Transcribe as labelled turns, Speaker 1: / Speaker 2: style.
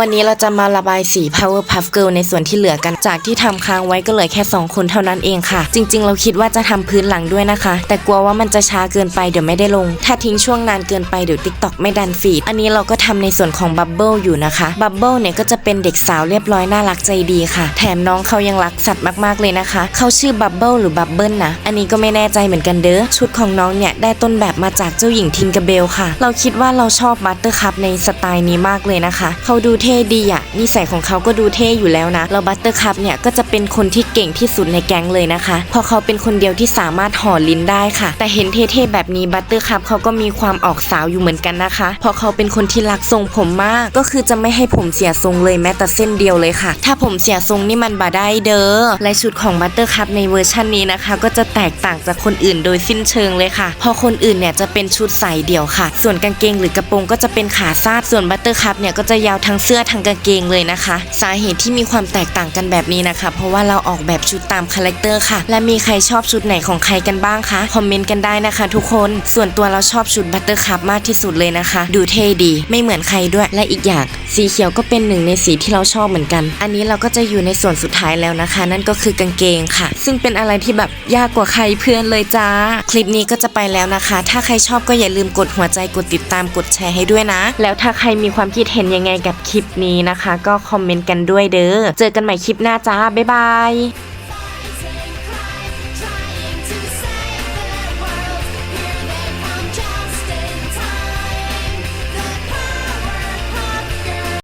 Speaker 1: วันนี้เราจะมาระบายสี Power Puff Girl ในส่วนที่เหลือกันจากที่ทำค้างไว้ก็เหลือแค่ 2 คนเท่านั้นเองค่ะ จริง ๆ เราคิดว่าจะทำพื้นหลังด้วยนะคะ แต่กลัวว่ามันจะช้าเกินไปเดี๋ยวไม่ได้ลง ถ้าทิ้งช่วงนานเกินไปเดี๋ยว TikTok ไม่ดันฟีด อันนี้เราก็ทำในส่วนของ Bubble อยู่นะคะ Bubble เนี่ยก็จะเป็นเด็กสาวเรียบร้อยน่ารักใจดีค่ะ แถมน้องเขายังรักสัตว์มากๆเลยนะคะ เขาชื่อ Bubble หรือ Bubble นะ อันนี้ก็ไม่แน่ใจเหมือนกันเด้อ ชุดของน้องเนี่ยได้ต้นแบบมาจากเจ้าหญิงทิงกาเบลค่ะ เราคิดว่าเราชอบบัตเตอร์คัพในสไตล์นี้มากเลยนะคะ เขาดูเท่ดีอะนิสัยของเขาก็ดูเท่อยู่แล้วนะแล้วบัตเตอร์คัพเนี่ยก็จะเป็นคนที่เก่งที่สุดในแก๊งเลยนะคะเพราะเขาเป็นคนเดียวที่สามารถห่อลิ้นได้ค่ะ แต่เห็นเท่ๆแบบนี้บัตเตอร์คัพเขาก็มีความออกสาวอยู่เหมือนกันนะคะเพราะเขาเป็นคนที่รักทรงผมมาก ก็คือจะไม่ให้ผมเสียทรงเลยแม้แต่เส้นเดียวเลยค่ะ ถ้าผมเสียทรงนี่มันบาได้เด้อและชุดของบัตเตอร์คัพในเวอร์ชันนี้นะคะ ก็จะแตกต่างจากคนอื่นโดยสิ้นเชิงเลยค่ะพราะคนอื่นเนี่ยจะเป็นชุดใส่เดี่ยวค่ะ ส่วนกางเกงหรือกระโปรงก็จะเป็นขาซาดส่วนบัตเตอร์คัพเนี่ยก็จะยาวทั้งเสื้อื้อทั้งกางเกงเลยนะคะ สาเหตุที่มีความแตกต่างกันแบบนี้นะคะ เพราะว่าเราออกแบบชุดตามคาแรคเตอร์ค่ะ และมีใครชอบชุดไหนของใครกันบ้างคะ คอมเมนต์กันได้นะคะ ทุกคน ส่วนตัวเราชอบชุดบัตเตอร์คัพมากที่สุดเลยนะคะ ดูเท่ดี ไม่เหมือนใครด้วย และอีกอย่าง สีเขียวก็เป็นหนึ่งในสีที่เราชอบเหมือนกัน อันนี้เราก็จะอยู่ในส่วนสุดท้ายแล้วนะคะ นั่นก็คือกางเกงค่ะ ซึ่งเป็นอะไรที่แบบยากกว่าใครเพื่อนเลยจ้า คลิปนี้ก็จะไปแล้วนะคะ ถ้าใครชอบก็อย่าลืมกดหัวใจ กดติดตาม กดแชร์ให้ด้วยนะ แล้วถ้าใครมีความคิดเห็นยังไงกับคลิลิปนี้นะคะ ก็คอมเมนต์กันด้วยเด้อ เจอกันใหม่คลิปหน้าจ้า บ๊ายบาย